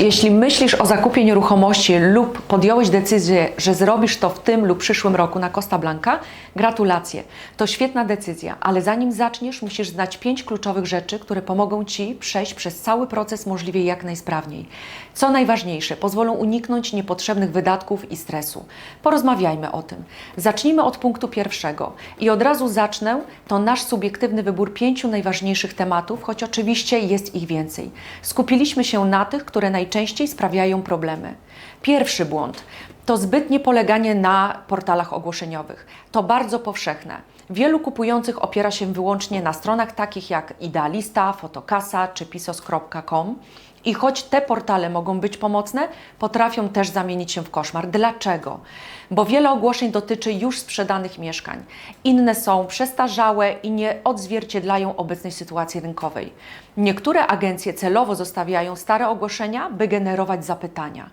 Jeśli myślisz o zakupie nieruchomości lub podjąłeś decyzję, że zrobisz to w tym lub przyszłym roku na Costa Blanca, gratulacje. To świetna decyzja, ale zanim zaczniesz, musisz znać pięć kluczowych rzeczy, które pomogą Ci przejść przez cały proces możliwie jak najsprawniej. Co najważniejsze, pozwolą uniknąć niepotrzebnych wydatków i stresu. Porozmawiajmy o tym. Zacznijmy od punktu pierwszego i od razu zacznę. To nasz subiektywny wybór pięciu najważniejszych tematów, choć oczywiście jest ich więcej. Skupiliśmy się na tych, które najczęściej sprawiają problemy. Pierwszy błąd to zbytnie poleganie na portalach ogłoszeniowych. To bardzo powszechne. Wielu kupujących opiera się wyłącznie na stronach takich jak Idealista, Fotokasa czy pisos.com. I choć te portale mogą być pomocne, potrafią też zamienić się w koszmar. Dlaczego? Bo wiele ogłoszeń dotyczy już sprzedanych mieszkań. Inne są przestarzałe i nie odzwierciedlają obecnej sytuacji rynkowej. Niektóre agencje celowo zostawiają stare ogłoszenia, by generować zapytania.